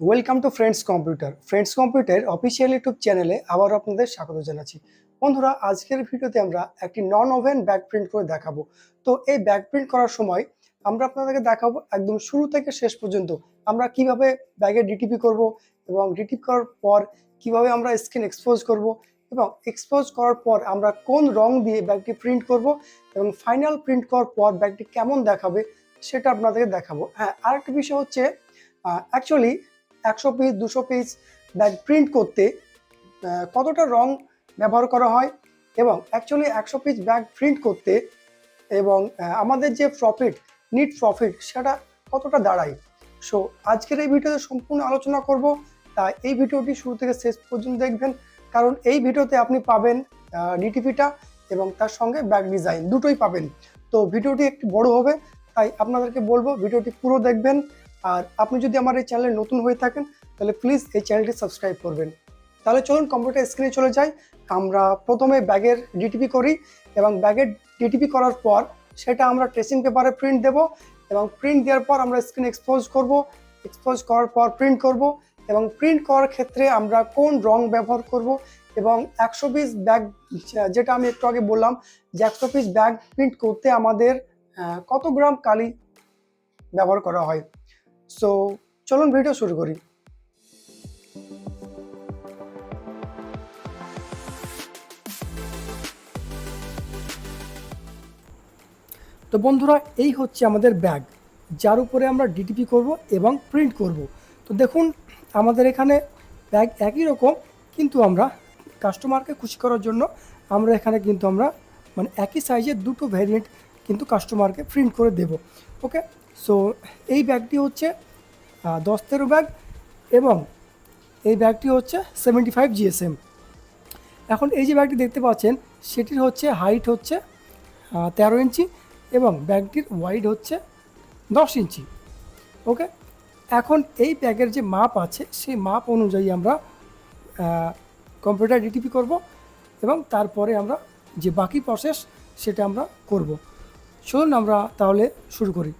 Welcome to friends computer friends computer official YouTube চ্যানেলে আবার আপনাদের স্বাগত জানাচ্ছি। বন্ধুরা, আজকের ভিডিওতে আমরা একটি নন ওভেন ব্যাক প্রিন্ট করে দেখাবো। তো এই ব্যাক প্রিন্ট করার সময় আমরা আপনাদেরকে দেখাবো একদম শুরু থেকে শেষ পর্যন্ত আমরা কীভাবে ব্যাগে ডিটিপি করব এবং ডিটিপি করার পর কীভাবে আমরা স্ক্রিন এক্সপোজ করব এবং এক্সপোজ করার পর আমরা কোন রং দিয়ে ব্যাগটি প্রিন্ট করব এবং ফাইনাল প্রিন্ট করার পর ব্যাগটি কেমন দেখাবে সেটা আপনাদেরকে দেখাবো। হ্যাঁ আরেকটা বিষয় হচ্ছে অ্যাকচুয়ালি একশো পিস দুশো পিস ব্যাগ প্রিন্ট করতে কতটা রং ব্যবহার করা হয় এবং অ্যাকচুয়ালি একশো পিস ব্যাগ প্রিন্ট করতে এবং আমাদের যে প্রফিট নিট প্রফিট সেটা কতটা দাঁড়ায়? সো আজকের এই ভিডিওতে সম্পূর্ণ আলোচনা করব। তাই এই ভিডিওটি শুরু থেকে শেষ পর্যন্ত দেখবেন। কারণ এই ভিডিওতে আপনি পাবেন ডিটিপিটা এবং তার সঙ্গে ব্যাগ ডিজাইন দুটোই পাবেন। তো ভিডিওটি একটু বড় হবে, তাই আপনাদেরকে বলব, ভিডিওটি পুরো দেখবেন। আর আপনি যদি আমার এই চ্যানেলে নতুন হয়ে থাকেন, তাহলে প্লিজ এই চ্যানেলটি সাবস্ক্রাইব করবেন। তাহলে চলুন কম্পিউটার স্ক্রিনে চলে যাই। আমরা প্রথমে ব্যাগের ডিটিপি করি এবং ব্যাগের ডিটিপি করার পর সেটা আমরা ট্রেসিং পেপারে প্রিন্ট দেব এবং প্রিন্ট দেওয়ার পর আমরা স্ক্রিন এক্সপোজ করব। এক্সপোজ করার পর প্রিন্ট করব এবং প্রিন্ট করার ক্ষেত্রে আমরা কোন রং ব্যবহার করব এবং একশো পিস ব্যাগ যেটা আমি একটু আগে বললাম যে একশো পিস ব্যাগ প্রিন্ট করতে আমাদের কত গ্রাম কালি ব্যবহার করা হয়? সো চলুন ভিডিও শুরু করি। তো বন্ধুরা, এই হচ্ছে আমাদের ব্যাগ যার উপরে আমরা ডিটিপি করব এবং প্রিন্ট করব। তো দেখুন, আমাদের এখানে ব্যাগ একই রকম, কিন্তু আমরা কাস্টমারকে খুশি করার জন্য আমরা এখানে কিন্তু আমরা মানে একই সাইজের দুটো ভ্যারিয়েন্ট কিন্তু কাস্টমারকে প্রিন্ট করে দেব ওকে সো এই ব্যাগটি হচ্ছে দশ তেরো ব্যাগ এবং এই ব্যাগটি হচ্ছে সেভেন্টি ফাইভ জিএসএম এখন এই যে ব্যাগটি দেখতে পাচ্ছেন, সেটির হচ্ছে হাইট হচ্ছে তেরো ইঞ্চি এবং ব্যাগটির ওয়াইড হচ্ছে দশ ইঞ্চি ওকে এখন এই ব্যাগের যে মাপ আছে, সেই মাপ অনুযায়ী আমরা কম্পিউটার ডিটিপি করব এবং তারপরে আমরা যে বাকি প্রসেস সেটা আমরা করব। চলুন আমরা তাহলে শুরু করি।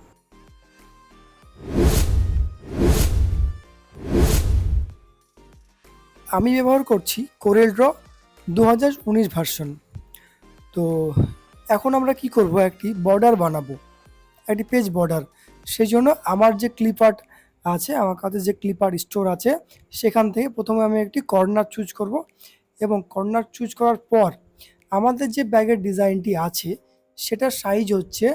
আমি ব্যবহার করছি কোরেল ড্র দু হাজার উনিশ ভার্সন তো এখন আমরা কি করব? একটি বর্ডার বানাবো। একটি পেজ বর্ডার সেই জন্য আমার যে ক্লিপার্ট আছে, আমার কাছে যে ক্লিপার স্টোর আছে, সেখান থেকে প্রথমে আমি একটি কর্নার চুজ করব এবং কর্নার চুজ করার পর আমাদের যে ব্যাগের ডিজাইনটি আছে সেটার সাইজ হচ্ছে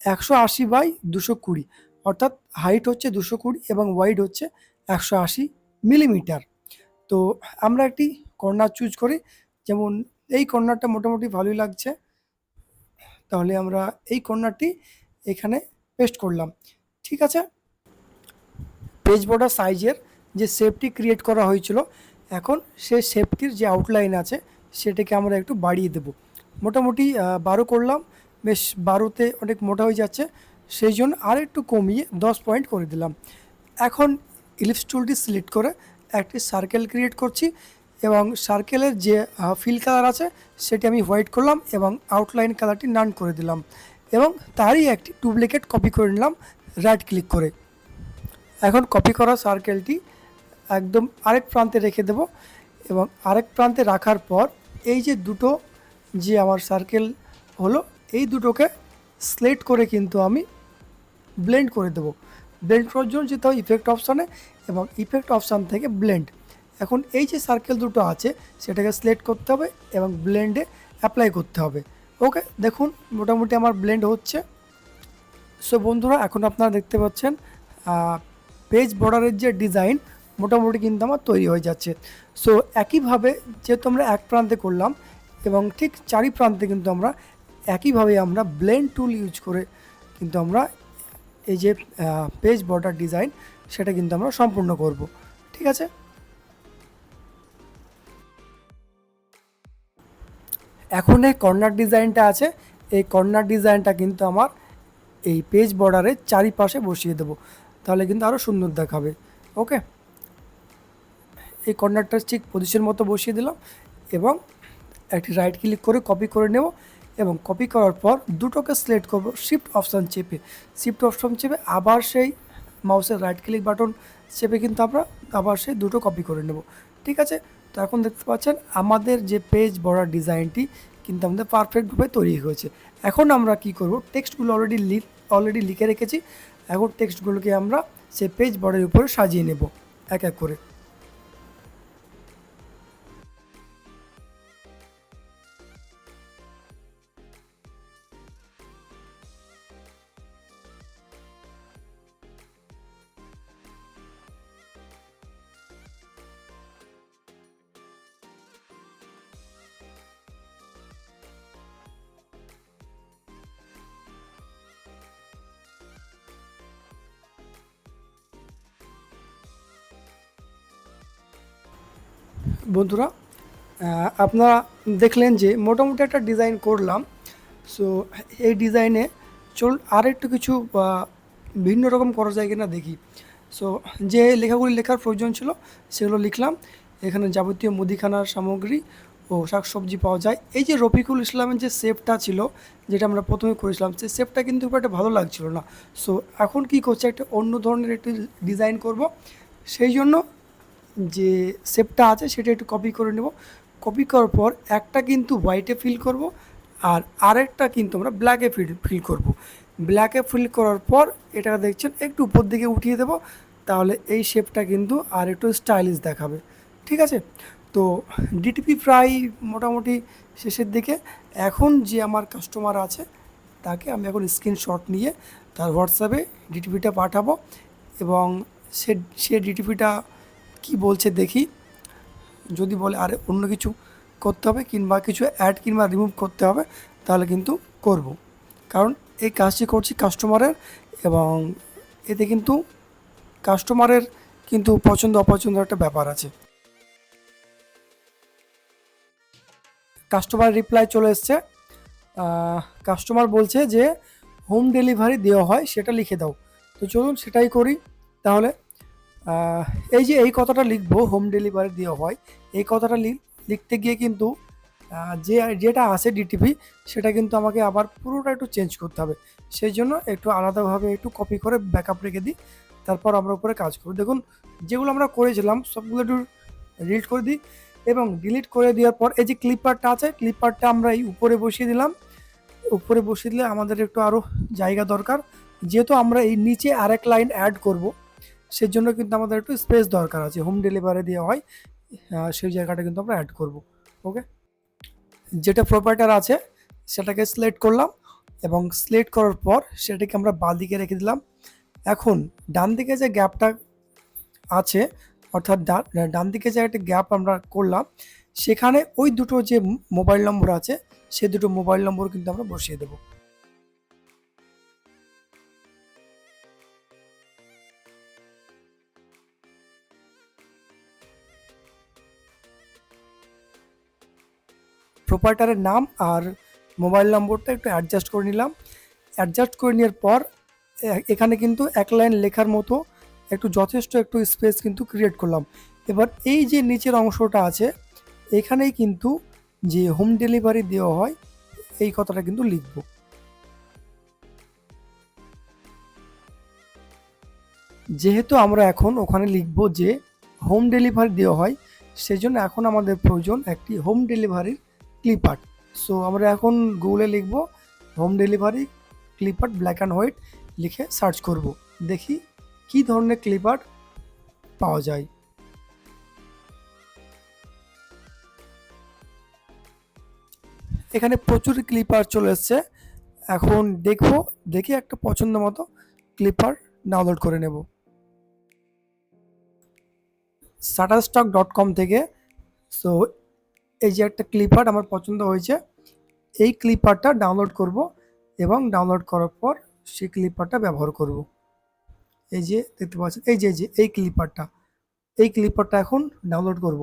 একশো আশি বাই দুশো কুড়ি, অর্থাৎ হাইট হচ্ছে দুশো কুড়ি এবং ওয়াইড হচ্ছে একশো আশি মিলিমিটার তো আমরা একটি কর্নার চুজ করি, যেমন এই কর্নারটা মোটামুটি ভালোই লাগছে। তাহলে আমরা এই কর্নারটি এখানে পেস্ট করলাম। ঠিক আছে? পেজ বর্ডার সাইজের যে শেপটি ক্রিয়েট করা হয়েছিল, এখন সেই শেপটির যে আউটলাইন আছে, সেটাকে আমরা একটু বাড়িয়ে দেব। মোটামুটি বারো করলাম। বেশ বারোতে অনেক মোটা হয়ে যাচ্ছে। সেই জন্য আর একটু কমিয়ে দশ পয়েন্ট করে দিলাম। এখন ইলিপস টুলটি সিলেক্ট করে একটি সার্কেল ক্রিয়েট করছি এবং সার্কেলের যে ফিল কালার আছে, সেটি আমি হোয়াইট করলাম এবং আউটলাইন কালারটি নান করে দিলাম এবং তারই একটি ডুপ্লিকেট কপি করে নিলাম রাইট ক্লিক করে। এখন কপি করা সার্কেলটি একদম আরেক প্রান্তে রেখে দেব এবং আরেক প্রান্তে রাখার পর এই যে দুটো যে আমার সার্কেল হলো, এই দুটোকে স্লেট করে কিন্তু আমি ব্লেন্ড করে দেবো। ব্লেন্ড করার জন্য যেতে হয় ইফেক্ট অপশানে এবং ইফেক্ট অপশান থেকে ব্লেন্ড এখন এই যে সার্কেল দুটো আছে, সেটাকে সিলেক্ট করতে হবে এবং ব্লেন্ডে অ্যাপ্লাই করতে হবে। ওকে দেখুন, মোটামুটি আমার ব্লেন্ড হচ্ছে। সো বন্ধুরা, এখন আপনারা দেখতে পাচ্ছেন পেজ বর্ডারের যে ডিজাইন মোটামুটি কিন্তু আমার তৈরি হয়ে যাচ্ছে। সো একইভাবে যেহেতু আমরা এক প্রান্তে করলাম এবং ঠিক চারি প্রান্তে কিন্তু আমরা একইভাবে আমরা ব্লেন্ড টুল ইউজ করে কিন্তু আমরা এই যে পেজ বর্ডার ডিজাইন সেটা কিন্তু আমরা সম্পূর্ণ করব। ঠিক আছে? এখন এই কর্নার ডিজাইনটা আছে। এই কর্নার ডিজাইনটা কিন্তু আমার এই পেজ বর্ডারের চারিপাশে বসিয়ে দেবো। তাহলে কিন্তু আরও সুন্দর দেখাবে। ওকে এই কর্নারটা ঠিক পজিশন মতো বসিয়ে দিলাম এবং একটি রাইট ক্লিক করে কপি করে নেব এবং কপি করার পর দুটোকে সিলেক্ট করব শিফট অপশান চেপে। শিফট অপশান চেপে আবার সেই মাউসের রাইট ক্লিক বাটন চেপে কিন্তু আমরা আবার সেই দুটো কপি করে নেব। ঠিক আছে? তো এখন দেখতে পাচ্ছেন আমাদের যে পেজ বর্ডার ডিজাইনটি কিন্তু আমাদের পারফেক্টভাবে তৈরি হয়েছে। এখন আমরা কি করব? টেক্সটগুলো অলরেডি অলরেডি লিখে রেখেছি। এখন টেক্সটগুলোকে আমরা সে পেজ বর্ডারের উপরে সাজিয়ে নেব। এক এক করে। বন্ধুরা আপনারা দেখলেন যে মোটামুটি একটা ডিজাইন করলাম। সো এই ডিজাইনে চল আর একটু কিছু ভিন্ন রকম করা যায় কিনা দেখি। সো যে লেখাগুলি লেখার প্রয়োজন ছিল, সেগুলো লিখলাম। এখানে যাবতীয় মুদিখানার সামগ্রী ও শাকসবজি পাওয়া যায়। এই যে রফিকুল ইসলামের যে শেপটা ছিল, যেটা আমরা প্রথমে করেছিলাম সেই শেপটা কিন্তু খুব একটা ভালো লাগছিল না। সো এখন কি করছে, একটা অন্য ধরনের একটি ডিজাইন করব। সেই জন্য যে শেপটা আছে সেটা একটু কপি করে নেব। কপি করার পর একটা কিন্তু হোয়াইটে ফিল করব আর আরেকটা কিন্তু আমরা ব্ল্যাকে ফিল ফিল করব। ব্ল্যাকে ফিল করার পর এটা দেখছেন একটু উপর দিকে উঠিয়ে দেব, তাহলে এই শেপটা কিন্তু আর একটু স্টাইলিশ দেখাবে। ঠিক আছে? তো ডিটিপি প্রায় মোটামুটি শেষের দিকে। এখন যে আমার কাস্টমার আছে, তাকে আমি এখন স্ক্রিনশট নিয়ে তার হোয়াটসঅ্যাপে ডিটিপিটা পাঠাবো এবং সে সে ডিটিপিটা কি বলছে দেখি। যদি বলে আরে অন্য কিছু করতে হবে কিংবা কিছু অ্যাড কিংবা রিমুভ করতে হবে, তাহলে কিন্তু করব। কারণ এই কাজটি করছি কাস্টমারের এবং এতে কিন্তু কাস্টমারের কিন্তু পছন্দ অপছন্দের একটা ব্যাপার আছে। কাস্টমার রিপ্লাই চলে এসছে। কাস্টমার বলছে যে হোম ডেলিভারি দেওয়া হয় সেটা লিখে দাও। তো চলুন সেটাই করি। তাহলে এই যে এই কথাটা লিখব হোম ডেলিভারি দেওয়া হয়, এই কথাটা লিখ- লিখতে গিয়ে কিন্তু যে, যেটা আছে ডিটিপি সেটা কিন্তু আমাকে আবার পুরোটা একটু চেঞ্জ করতে হবে। সেই জন্য একটু আলাদাভাবে একটু কপি করে ব্যাকআপ রেখে দিই, তারপর আমরা উপরে কাজ করব। দেখুন, যেগুলো আমরা করেছিলাম, সবগুলো একটু ডিলিট করে দিই, এবং ডিলিট করে দেওয়ার পর এই যে ক্লিপারটা আছে ক্লিপারটা আমরা এই উপরে বসিয়ে দিলাম। উপরে বসিয়ে দিলে আমাদের একটু আরও জায়গা দরকার। যেহেতু আমরা এই নিচে আরেক লাইন অ্যাড করব সেই জন্য কিন্তু আমাদের একটু স্পেস দরকার আছে। হোম ডেলিভারি দেওয়া হয় সেই জায়গাটা কিন্তু আমরা অ্যাড করব ওকে যেটা প্রপার্টার আছে, সেটাকে সিলেক্ট করলাম এবং সিলেক্ট করার পর সেটাকে আমরা বাঁ দিকে রেখে দিলাম। এখন ডান দিকে যে গ্যাপটা আছে, অর্থাৎ ডান ডান দিকে যে একটা গ্যাপ আমরা করলাম, সেখানে ওই দুটো যে মোবাইল নম্বর আছে, সে দুটো মোবাইল নম্বর কিন্তু আমরা বসিয়ে দেবো। প্রোপাইটারের নাম আর মোবাইল নম্বরটা একটু অ্যাডজাস্ট করে নিলাম। অ্যাডজাস্ট করে নেওয়ার পর এখানে কিন্তু এক লাইন লেখার মতো একটু যথেষ্ট একটু স্পেস কিন্তু ক্রিয়েট করলাম। এবার এই যে নিচের অংশটা আছে, এখানেই কিন্তু যে হোম ডেলিভারি দেওয়া হয়, এই কথাটা কিন্তু লিখব। যেহেতু আমরা এখন ওখানে লিখব যে হোম ডেলিভারি দেওয়া হয়, সেজন্য এখন আমাদের প্রয়োজন একটি হোম ডেলিভারির ক্লিপ আর্ট সো আমরা এখন গুগলে লিখব home delivery clip art black and white লিখে সার্চ করব। দেখি কি ধরনের ক্লিপ আর্ট পাওয়া যায়। এখানে প্রচুর ক্লিপার চলে এসছে। এখন দেখব, দেখি একটা পছন্দ মতো ক্লিপার ডাউনলোড করে নেব। শাটারস্টক ডট কম থেকে। সো এই যে একটা ক্লিপ আর্ট আমার পছন্দ হয়েছে, এই ক্লিপ আর্টটা ডাউনলোড করব এবং ডাউনলোড করার পর সেই ক্লিপ আর্টটা ব্যবহার করব। এই যে দেখতে পাচ্ছেন, এই যে যে, এই ক্লিপ আর্টটা এই ক্লিপ আর্টটা এখন ডাউনলোড করব।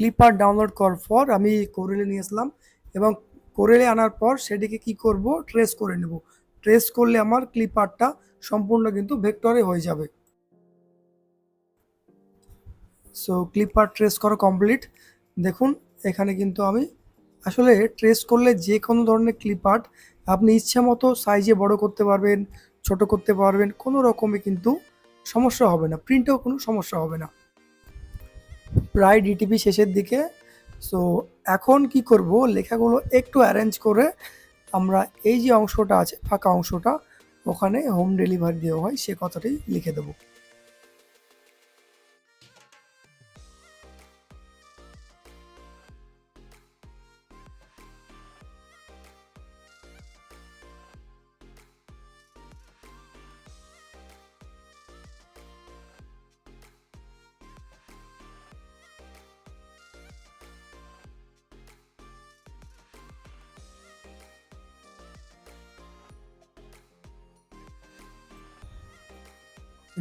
ক্লিপ আর্ট ডাউনলোড করার পর আমি কোরেলে নিয়ে আসলাম এবং কোরেলে আনার পর সেটিকে কি করব? ট্রেস করে নেব। ট্রেস করলে আমার ক্লিপ আর্টটা সম্পূর্ণ কিন্তু ভেক্টরে হয়ে যাবে। সো ক্লিপ আর্ট ট্রেস করা কমপ্লিট দেখুন, এখানে কিন্তু আমি আসলে ট্রেস করলে যে কোনো ধরনের ক্লিপ আর্ট আপনি ইচ্ছা মতো সাইজে বড় করতে পারবেন, ছোট করতে পারবেন, কোনো রকমে কিন্তু সমস্যা হবে না। প্রিন্টেও কোনো সমস্যা হবে না। প্রায় ডিটিপি শেষের দিকে। সো এখন কি করব? লেখাগুলো একটু অ্যারেঞ্জ করে আমরা এই যে অংশটা আছে, ফাঁকা অংশটা, ওখানে হোম ডেলিভারি দেওয়া হয়, সে কথাটাই লিখে দেবো।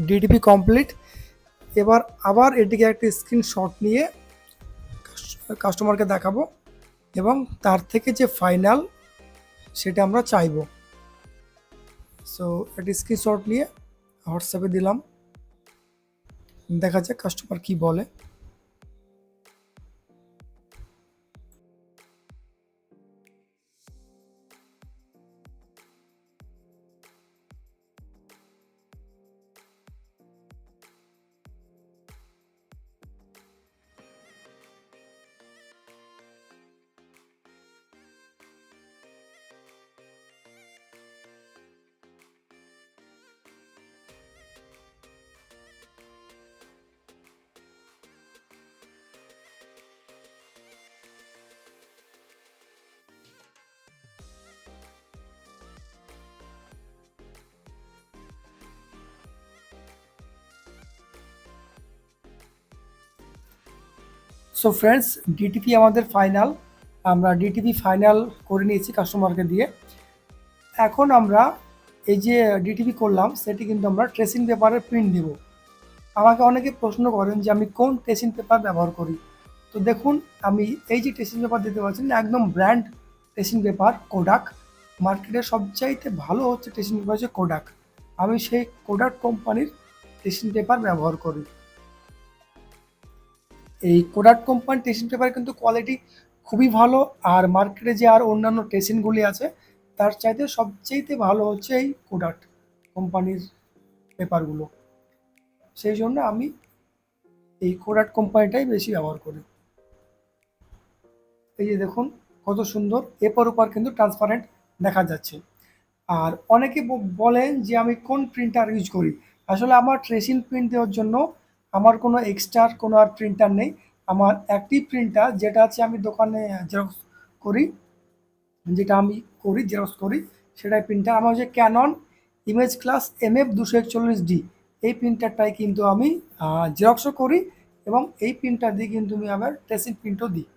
ডিটিপি কমপ্লিট এবার আবার এটিকে একটি স্ক্রিনশট নিয়ে কাস্টমারকে দেখাবো এবং তার থেকে যে ফাইনাল সেটা আমরা চাইব। সো একটি স্ক্রিনশট নিয়ে হোয়াটসঅ্যাপে দিলাম। দেখা যাক কাস্টমার কি বলে। সো ফ্রেন্ডস ডিটিপি আমাদের ফাইনাল আমরা ডিটিপি ফাইনাল করে নিয়েছি কাস্টমারকে দিয়ে। এখন আমরা এই যে ডিটিপি করলাম, সেটি কিন্তু আমরা ট্রেসিং পেপারের প্রিন্ট দেব। আমাকে অনেকে প্রশ্ন করেন যে আমি কোন ট্রেসিং পেপার ব্যবহার করি? তো দেখুন, আমি এই যে ট্রেসিং পেপার দিতে পারছি একদম ব্র্যান্ড ট্রেসিং পেপার কোডাক মার্কেটে সবচাইতে ভালো হচ্ছে ট্রেসিং পেপার হচ্ছে কোডাক আমি সেই কোডাক কোম্পানির ট্রেসিং পেপার ব্যবহার করি। এই কোডাট কোম্পানির টেসিন পেপার কিন্তু কোয়ালিটি খুবই ভালো, আর মার্কেটে যে আর অন্যান্য টেসিনগুলি আছে, তার চাইতে সবচেয়েতে ভালো হচ্ছে এই কোডাট কোম্পানির পেপারগুলো সেই জন্য আমি এই কোডাট কোম্পানিটাই বেশি ব্যবহার করি। এই যে দেখুন, কত সুন্দর এপার ওপার কিন্তু ট্রান্সপারেন্ট দেখা যাচ্ছে। আর অনেকে বলেন যে আমি কোন প্রিন্টার ইউজ করি। আসলে আমার ট্রেসিং প্রিন্ট দেওয়ার জন্য আমার কোনো এক্সট্রা কোনো আর প্রিন্টার নেই। আমার একটি প্রিন্টার যেটা আছে আমি দোকানে জেরক্স করি। যেটা আমি করি জেরক্স করি, সেটাই প্রিন্টার আমার হচ্ছে Canon image class M F দুশো একচল্লিশ ডি এই প্রিন্টারটাই কিন্তু আমি জেরক্সও করি এবং এই প্রিন্টার দিয়ে কিন্তু আমি আবার ট্রেসিং প্রিন্টও দিই।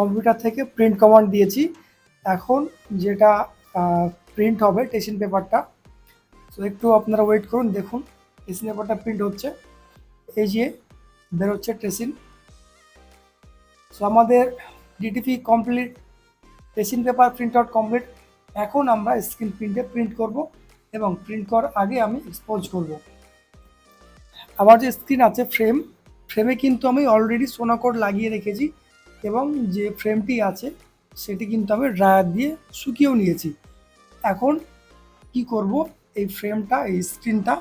কম্পিউটার থেকে প্রিন্ট কমান্ড দিয়েছি। এখন যেটা প্রিন্ট হবে টেসিন পেপারটা তো একটু আপনারা ওয়েট করুন, দেখুন টেসিন পেপারটা প্রিন্ট হচ্ছে। এই যে, বেরোচ্ছে ট্রেসিন সো আমাদের DTP complete tracing paper print out complete এখন আমরা স্ক্রিন প্রিন্টে প্রিন্ট করব এবং প্রিন্ট করার আগে আমি এক্সপোজ করব। আমার যে স্ক্রিন আছে ফ্রেম ফ্রেমে কিন্তু আমি অলরেডি সোনাকোড লাগিয়ে রেখেছি। এবং যে ফ্রেমটি আছে, সেটি কিন্তু আমি ড্রায়ার দিয়ে শুকিয়েও নিয়েছি। এখন কি করব? এই ফ্রেমটা এই স্ক্রিনটা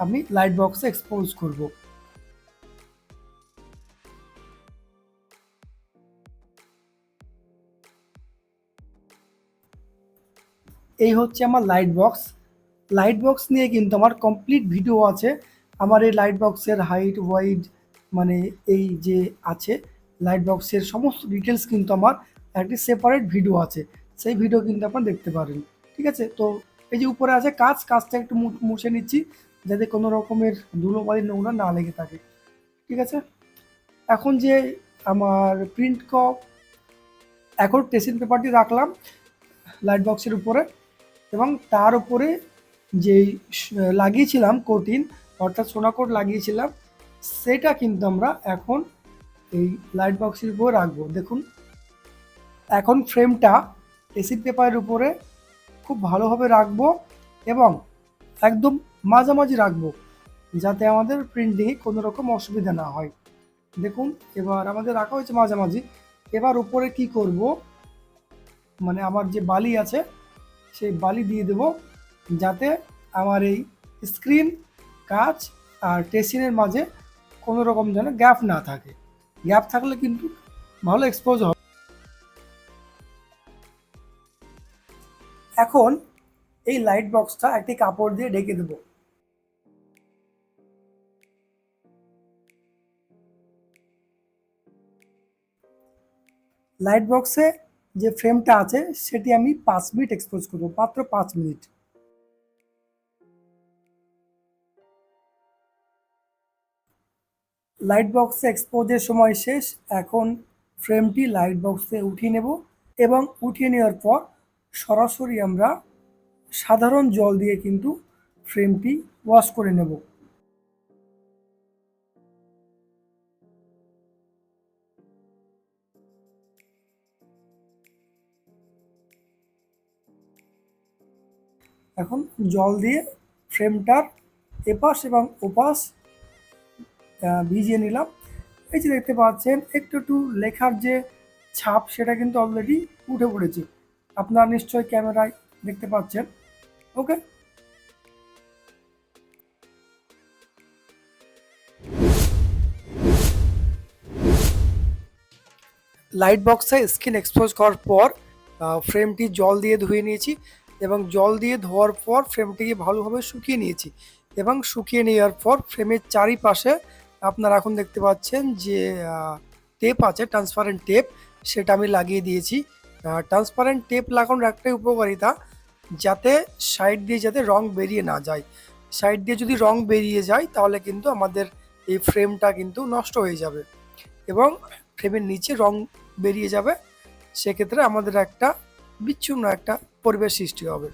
আমি লাইট বক্সে এক্সপোজ করব। এই হচ্ছে আমার লাইট বক্স লাইট বক্স নিয়ে কিন্তু আমার কমপ্লিট ভিডিও আছে। আমার এই লাইট বক্সের হাইট ওয়াইড মানে এই যে আছে লাইট বক্সের সমস্ত ডিটেলস কিন্তু আমার একটি সেপারেট ভিডিও আছে। সেই ভিডিও কিন্তু আপনারা দেখতে পারেন। ঠিক আছে? তো এই যে উপরে আছে কাজ, কাজটা একটু মুছে নিচ্ছি যাতে কোনো রকমের ধুলোবালি নোংরা না লেগে থাকে। ঠিক আছে? এখন যে আমার প্রিন্ট কপ এখন টেসিন পেপারটি রাখলাম লাইট বক্সের উপরে এবং তার উপরে যেই লাগিয়েছিলাম কোটিন অর্থাৎ সোনা কোট লাগিয়েছিলাম, সেটা কিন্তু আমরা এখন এই লাইট বক্সের উপর রাখব। দেখুন, এখন ফ্রেমটা এসি পেপারের উপরে খুব ভালোভাবে রাখব এবং একদম মাঝামাঝি রাখব, যাতে আমাদের প্রিন্টিংয়ে কোনো রকম অসুবিধা না হয়। দেখুন, এবার আমাদের রাখা হয়েছে মাঝামাঝি। এবার উপরে কি করব? মানে আমার যে বালি আছে, সেই বালি দিয়ে দেব, যাতে আমার এই স্ক্রিন কাচ আর টেসিনের মাঝে কোনো রকম যেন গ্যাপ না থাকে। গ্যাপ থাকলে কিন্তু ভালো এক্সপোজ হবে। এখন এই লাইট বক্সটা একটি কাপড় দিয়ে ঢেকে দেবো। লাইট বক্সে যে ফ্রেমটা আছে, সেটি আমি পাঁচ মিনিট এক্সপোজ করব, মাত্র পাঁচ মিনিট লাইট বক্সে এক্সপোজের সময় শেষ, এখন ফ্রেমটি লাইট বক্সে উঠিয়ে নেব এবং উঠিয়ে নেওয়ার পর সরাসরি আমরা সাধারণ জল দিয়ে কিন্তু ফ্রেমটি ওয়াশ করে নেব। এখন জল দিয়ে ফ্রেমটার এপাশ এবং ওপাশ ভিজিয়ে নিলাম। এই যে দেখতে পাচ্ছেন, একটু একটু লেখার যে ছাপ, সেটা কিন্তু অলরেডি উঠে পড়েছে। আপনারা নিশ্চয়ই ক্যামেরায় দেখতে পাচ্ছেন। ওকে লাইট বক্সে স্কিন এক্সপোজ করার পর ফ্রেমটি জল দিয়ে ধুয়ে নিয়েছি এবং জল দিয়ে ধোয়ার পর ফ্রেমটিকে ভালোভাবে শুকিয়ে নিয়েছি এবং শুকিয়ে নেওয়ার পর ফ্রেমের চারিপাশে আপনারা এখন দেখতে পাচ্ছেন যে টেপ আছে ট্রান্সপারেন্ট টেপ সেটা আমি লাগিয়ে দিয়েছি। ট্রান্সপারেন্ট টেপ লাগানোর একটাই উপকারিতা, যাতে সাইড দিয়ে যাতে রং বেরিয়ে না যায়। সাইড দিয়ে যদি রং বেরিয়ে যায়, তাহলে কিন্তু আমাদের এই ফ্রেমটা কিন্তু নষ্ট হয়ে যাবে এবং ফ্রেমের নিচে রং বেরিয়ে যাবে। সেক্ষেত্রে আমাদের একটা বিচ্ছিন্ন একটা পরিবেশ সৃষ্টি হবে।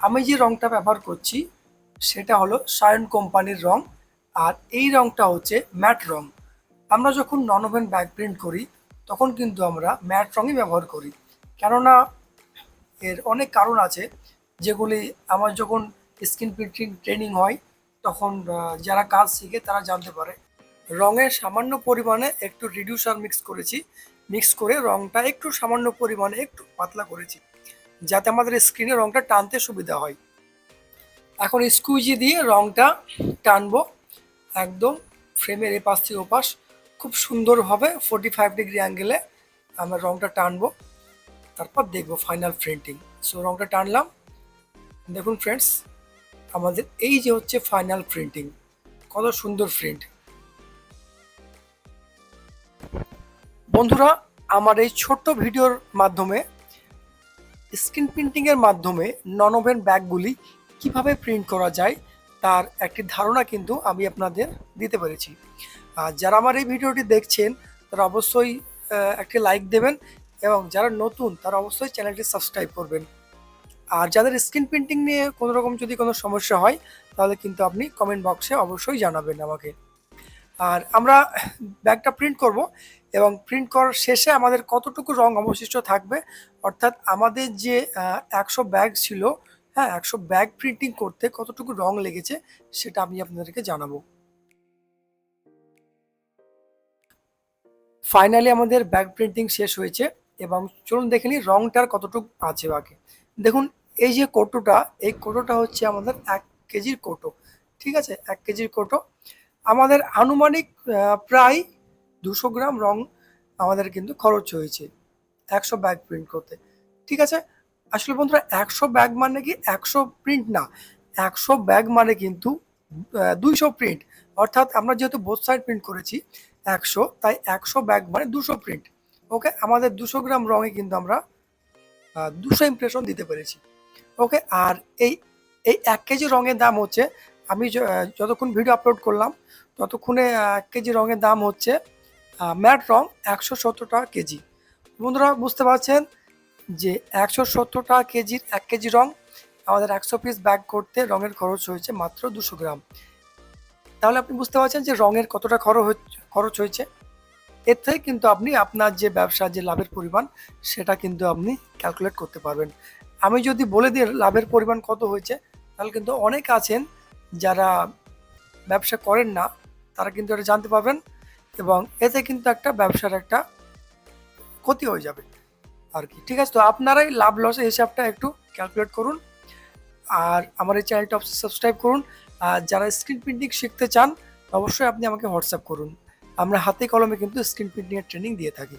আমি যে রংটা ব্যবহার করছি, সেটা হলো সায়ন কোম্পানির রং, আর এই রংটা হচ্ছে ম্যাট রং। আমরা যখন নন ওভেন ব্যাক প্রিন্ট করি, তখন কিন্তু আমরা ম্যাট রঙই ব্যবহার করি। কেননা এর অনেক কারণ আছে, যেগুলি আমার যখন স্কিন প্রিন্টিং ট্রেনিং হয়, তখন যারা কাজ শিখে তারা জানতে পারে। রঙের সামান্য পরিমাণে একটু রিডিউসার মিক্স করেছি। মিক্স করে রংটা একটু সামান্য পরিমাণে একটু পাতলা করেছি। যাতে আমাদের স্ক্রিনে রংটা টানতে সুবিধা হয়। এখন স্কুইজি দিয়ে রংটা টানবো। একদম ফ্রেমের এপাশ থেকে ওপাশ। খুব সুন্দরভাবে ফোর্টি ফাইভ ডিগ্রি অ্যাঙ্গেলে আমরা রংটা টানবো। তারপর দেখব ফাইনাল প্রিন্টিং সো রংটা টানলাম। দেখুন ফ্রেন্ডস আমাদের এই যে হচ্ছে ফাইনাল প্রিন্টিং কত সুন্দর প্রিন্ট বন্ধুরা, আমার এই ছোট্ট ভিডিওর মাধ্যমে স্ক্রিন প্রিন্টিংয়ের মাধ্যমে নন ওভেন ব্যাগগুলি কীভাবে প্রিন্ট করা যায় তার একটি ধারণা কিন্তু আমি আপনাদের দিতে পেরেছি। আর যারা আমার এই ভিডিওটি দেখছেন, তারা অবশ্যই একটি লাইক দেবেন এবং যারা নতুন, তারা অবশ্যই চ্যানেলটি সাবস্ক্রাইব করবেন। আর যাদের স্ক্রিন প্রিন্টিং নিয়ে কোনো রকম যদি কোনো সমস্যা হয়, তাহলে কিন্তু আপনি কমেন্ট বক্সে অবশ্যই জানাবেন আমাকে। আর আমরা ব্যাগটা প্রিন্ট করব এবং প্রিন্ট করার শেষে আমাদের কতটুকু রং অবশিষ্ট থাকবে? অর্থাৎ আমাদের যে একশো ব্যাগ ছিল হ্যাঁ একশো ব্যাগ প্রিন্টিং করতে কতটুকু রং লেগেছে সেটা আমি আপনাদেরকে জানাব। ফাইনালি আমাদের ব্যাগ প্রিন্টিং শেষ হয়েছে এবং চলুন দেখে নিই রংটার কতটুকু আছে বাকি। দেখুন, এই যে কোটোটা, এই কোটোটা হচ্ছে আমাদের এক কেজির কোটো, ঠিক আছে? এক কেজির কোটো। আমাদের আনুমানিক প্রায় দুশো গ্রাম রং আমাদের কিন্তু খরচ হয়েছে, একশো ব্যাগ প্রিন্ট করতে। ঠিক আছে? আসলে বন্ধুরা, একশো ব্যাগ মানে কি? একশো প্রিন্ট না, একশো ব্যাগ মানে কিন্তু দুইশো প্রিন্ট অর্থাৎ আমরা যেহেতু বোথ সাইড প্রিন্ট করেছি, একশো, তাই একশো ব্যাগ মানে দুশো প্রিন্ট ওকে আমাদের দুশো গ্রাম রঙে কিন্তু আমরা দুশো ইমপ্রেশন দিতে পেরেছি। ওকে আর এই এই এক কেজি রঙের দাম হচ্ছে আমি যতক্ষণ ভিডিও আপলোড করলাম, ততক্ষণে এক কেজি রঙের দাম হচ্ছে ম্যাট রং একশো সত্তর টাকা কেজি। বন্ধুরা, বুঝতে পারছেন যে একশো সত্তর টাকা কেজির এক কেজি রং আমাদের একশো পিস ব্যাগ করতে রঙের খরচ হয়েছে মাত্র দুশো গ্রাম। তাহলে আপনি বুঝতে পারছেন যে রঙের কতটা খরচ খরচ হয়েছে। এর থেকে কিন্তু আপনি আপনার যে ব্যবসা, যে লাভের পরিমাণ, সেটা কিন্তু আপনি ক্যালকুলেট করতে পারবেন। আমি যদি বলে দিই, লাভের পরিমাণ কত হয়েছে, তাহলে কিন্তু অনেক আছেন যারা ব্যবসা করেন না, তারা কিন্তু এটা জানতে পারবেন এবং এতে কিন্তু একটা ব্যবসার একটা ক্ষতি হয়ে যাবে আর কি। ঠিক আছে, তো আপনারাই লাভ লসের হিসাবটা একটু ক্যালকুলেট করুন আর আমার এই চ্যানেলটা সাবস্ক্রাইব করুন আর যারা স্ক্রিন প্রিন্টিং শিখতে চান, অবশ্যই আপনি আমাকে হোয়াটসঅ্যাপ করুন। আমরা হাতে কলমে কিন্তু স্ক্রিন প্রিন্টিংয়ের ট্রেনিং দিয়ে থাকি।